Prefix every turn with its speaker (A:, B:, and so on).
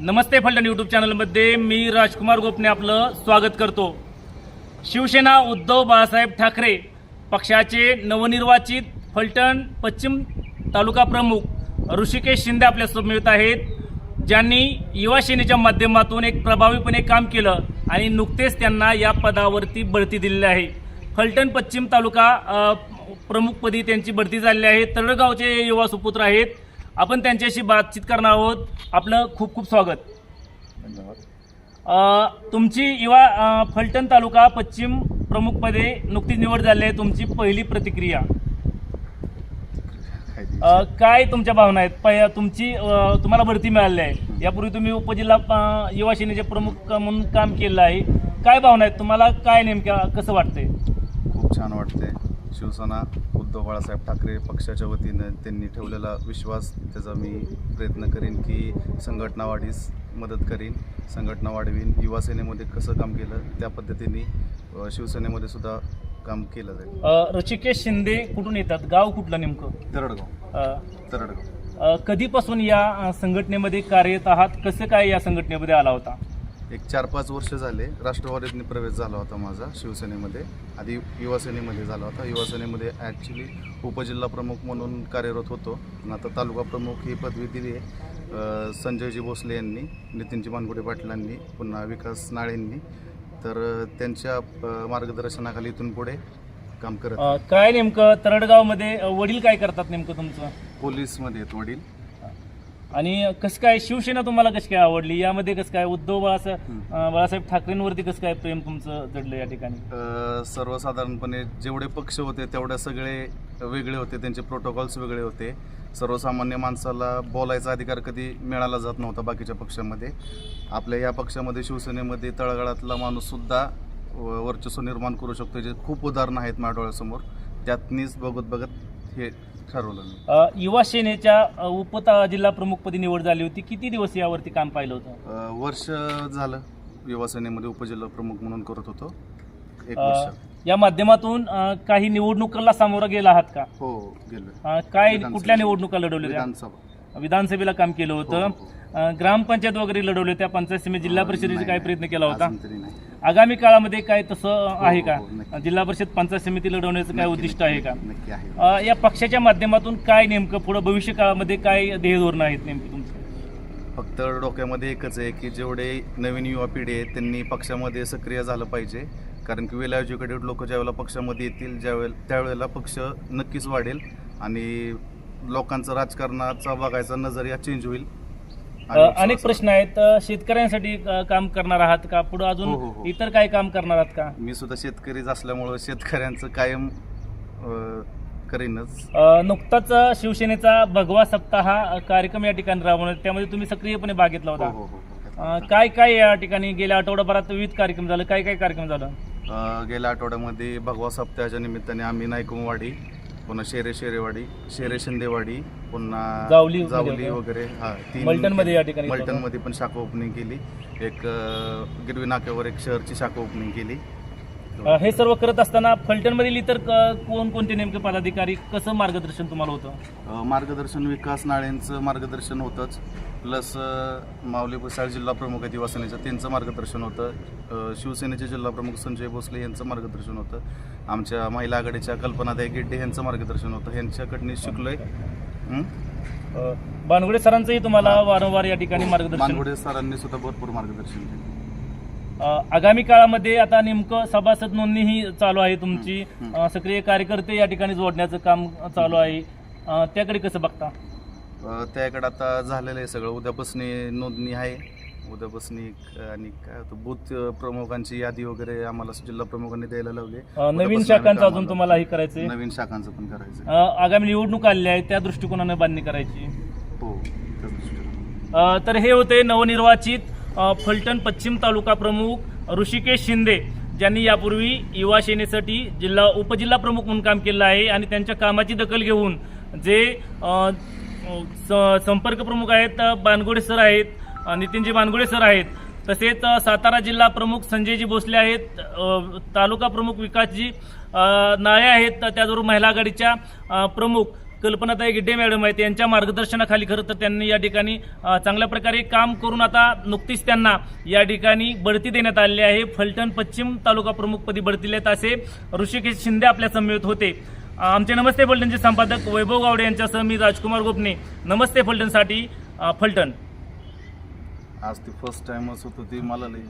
A: नमस्ते Phaltan YouTube चॅनलमध्ये मी राजकुमार गोपने आपलं स्वागत करतो. शिवसेना उद्धव बाळासाहेब ठाकरे पक्षाचे नवनिर्वाचित फलटण पश्चिम तालुका प्रमुख ऋषिकेश शिंदे आपल्यासोबत मिळत आहेत. ज्यांनी युवा सेनेच्या माध्यमातून एक प्रभावीपणे काम केलं आणि नुकतेच त्यांना या पदावरती बढती दिलेली आहे. फलटण पश्चिम तालुका प्रमुखपदी त्यांची बढती झालेली आहे. तळगावचे युवा सुपुत्र आहेत. आपण त्यांच्याशी बातचीत करणार आहोत. आपलं खूप खूप स्वागत.
B: धन्यवाद.
A: तुमची युवा फलटण तालुका पश्चिम प्रमुखपदी नुकतीच निवड झाली आहे. तुमची पहिली प्रतिक्रिया.
B: काय ते?
A: अ, काय तुमच्या भावना आहेत? पहि तुमची अ, तुम्हाला बढती मिळाली आहे. यापूर्वी तुम्ही उपजिल्हा अ, युवा सेनेचे प्रमुख म्हणून काम केलं आहे. काय भावना आहेत? तुम्हाला काय नेमक्या कसं वाटतंय?
B: खूप छान वाटते शिवसेना उद्धव बाळासाहेब ठाकरे पक्षाच्या वतीनं त्यांनी ठेवलेला विश्वास त्याचा मी प्रयत्न करीन की संघटना वाढीस मदत करीन संघटना वाढवीन युवा सेनेमध्ये कसं काम केलं त्या पद्धतीने शिवसेनेमध्ये सुद्धा काम केलं जाईल.
A: ऋषिकेश शिंदे कुठून येतात? गाव कुठलं नेमकं?
B: तरडगाव तरडगाव
A: कधीपासून या संघटनेमध्ये कार्यरत आहात? कसं काय या संघटनेमध्ये आला होता?
B: एक चार पाच वर्ष झाले राष्ट्रवादीतनी प्रवेश झाला होता माझा शिवसेनेमध्ये. आधी युवा सेनेमध्ये झाला होता. युवा सेनेमध्ये ॲक्च्युली उपजिल्हा प्रमुख म्हणून कार्यरत होतो. आणि आता तालुका प्रमुख ही पदवी दिली आहे. संजयजी भोसले यांनी नितीनजी मानगुडे पाटलांनी पुन्हा विकास नाळेंनी तर त्यांच्या मार्गदर्शनाखाली इथून पुढे काम करत
A: काय नेमकं तरडगावमध्ये वडील काय करतात नेमकं तुमचं?
B: पोलीसमध्ये आहेत वडील.
A: आणि कसं काय शिवसेना तुम्हाला कशी काय आवडली? यामध्ये कसं काय उद्धव बाळासाहेब बाळासाहेब ठाकरेंवरती कसं काय प्रेम तुमचं जडलं या ठिकाणी?
B: सर्वसाधारणपणे जेवढे पक्ष होते तेवढे सगळे वेगळे होते. त्यांचे प्रोटोकॉल्स वेगळे होते. सर्वसामान्य माणसाला बोलायचा अधिकार कधी मिळाला जात नव्हता बाकीच्या पक्षामध्ये. आपल्या या पक्षामध्ये शिवसेनेमध्ये तळागाळातला माणूससुद्धा वर्चस्व निर्माण करू शकतो जे खूप उदाहरणं आहेत माझ्या डोळ्यासमोर. त्यातनीच बघत बघत हे ठरवलं
A: युवा सेनेच्या उप जिल्हा प्रमुखपदी निवड झाली होती. किती दिवस यावरती काम पाहिलं होतं?
B: वर्ष झालं युवा सेनेमध्ये उपजिल्हा प्रमुख म्हणून करत होतो. एक
A: अ,
B: वर्ष.
A: या माध्यमातून काही निवडणुकांना सामोरं गेला आहात का?
B: हो गेलो
A: काय. कुठल्या निवडणुका लढवल्या? त्या?
B: विधानसभा.
A: विधानसभा काम केलं
B: हो,
A: होतं.
B: हो, हो.
A: अ, ग्रामपंचायत वगैरे लढवले त्या पंचायत समिती जिल्हा परिषदेचे काय
B: नाही.
A: प्रयत्न केला होता.
B: अजून तरी नाही.
A: आगामी काळामध्ये काय तसं आहे
B: हो,
A: का?
B: हो, नक्की.
A: जिल्हा परिषद पंचायत समिती लढवण्याचं काय
B: नक्की,
A: उद्दिष्ट आहे का?
B: नक्की आहे.
A: अ, या पक्षाच्या माध्यमातून काय नेमकं पुढे भविष्य काळामध्ये काय ध्येय धोरणं आहेत नेमकी तुमची?
B: फक्त डोक्यामध्ये एकच आहे की जेवढे नवीन युवा पिढी आहे त्यांनी पक्षामध्ये सक्रिय झालं पाहिजे. कारण की वेल एज्युकेटेड लोक ज्यावेळेला पक्षामध्ये येतील ज्यावेळेला त्यावेळेला पक्ष नक्कीच वाढेल. आणि लोकांचा राजकारणाचा बघायचा नजरिया चेंज होईल.
A: अनेक प्रश्न आहेत. शेतकऱ्यांसाठी काम करणार आहात का? पुढे अजून
B: हो, हो, हो.
A: इतर काय काम करणार आहात का?
B: मी सुद्धा शेतकरीच असल्यामुळं शेतकऱ्यांचं कायम अं, करीनच.
A: अ, नुकताच शिवसेनेचा भगवा सप्ताह हा कार्यक्रम या ठिकाणी राबवण्यात त्यामध्ये तुम्ही सक्रियपणे भाग घेतला
B: हो
A: होता
B: हो हो.
A: अ, काय काय या ठिकाणी गेल्या आठवड्याभरात विविध कार्यक्रम झाले? काय काय कार्यक्रम झालं?
B: अं, गेल्या आठवड्यामध्ये भगवा सप्ताहाच्या निमित्ताने आम्ही नायकुमवाडी पुन्हा शेरे शेरेवाडी शेरे शिंदेवाडी पुन्हा
A: जावली
B: जावली वगैरे हा तीन
A: मलटणमध्ये या ठिकाणी
B: मलटणमध्ये पण शाखा ओपनिंग केली. एक गिरवी नाक्यावर एक शहरची शाखा ओपनिंग केली.
A: हे सर्व करत असताना फलटणमधील इतर कोण कोणते नेमके पदाधिकारी कसं मार्गदर्शन तुम्हाला होतं?
B: मार्गदर्शन विकास नाळेंचं मार्गदर्शन होतंच. प्लस माऊली पुसाळ जिल्हा प्रमुख आहेत युवासेनेचं त्यांचं मार्गदर्शन होतं. शिवसेनेचे जिल्हा प्रमुख संजय भोसले यांचं मार्गदर्शन होतं. आमच्या महिला आघाडीच्या कल्पनादाय गिड्डे यांचं मार्गदर्शन होतं. ह्यांच्याकडनं शिकलोय. हं?
A: अ, बानगुडे सरांचंही तुम्हाला वारंवार या ठिकाणी मार्गदर्शन
B: मानगुडे सरांनी सुद्धा भरपूर मार्गदर्शन केलं.
A: आगामी काळामध्ये आता नेमकं सभासद नोंदणी ही चालू आहे तुमची. सक्रिय कार्यकर्ते या ठिकाणी जोडण्याचं काम चालू आहे. त्याकडे कसं बघता?
B: त्याकडे आता झालेलं आहे सगळं. उद्यापासून नोंदणी आहे. उद्यापासून आणि काय होतं बूथ प्रमुखांची यादी वगैरे आम्हाला जिल्हा प्रमुखांनी द्यायला लावली.
A: नवीन शाखांचं अजून तुम्हाला हे करायचंय?
B: नवीन शाखांचं पण करायचं
A: आगामी निवडणूक आलेल्या आहेत त्या दृष्टिकोनाने बांधणी करायची.
B: हो
A: तर हे होते नवनिर्वाचित फलटण पश्चिम तालुका प्रमुख ऋषिकेश शिंदे ज्यांनी यापूर्वी युवा सेनेसाठी जिल्हा उपजिल्हा प्रमुख म्हणून काम केलं आहे आणि त्यांच्या कामाची दखल घेऊन जे स- संपर्क प्रमुख आहेत बानगोडे सर आहेत नितीनजी बानगोडे सर आहेत तसेच सातारा जिल्हा प्रमुख संजयजी भोसले आहेत तालुका प्रमुख विकासजी नाळे आहेत त्याचबरोबर महिला आघाडीच्या प्रमुख कल्पनाताई गिड्डे मॅडम आहेत. यांच्या मार्गदर्शनाखाली खरं तर त्यांनी या ठिकाणी चांगल्या प्रकारे काम करून आता नुकतीच त्यांना या ठिकाणी बढती देण्यात आलेली आहे. फलटण पश्चिम तालुका प्रमुखपदी बढती आहेत असे ऋषिकेश शिंदे आपल्या समवेत होते. आमचे नमस्ते फलटणचे संपादक वैभव गावडे यांच्यासह मी राजकुमार गोपने. नमस्ते फलटणसाठी फलटण.
B: आज ती फर्स्ट टाइमच होतं ती मला लई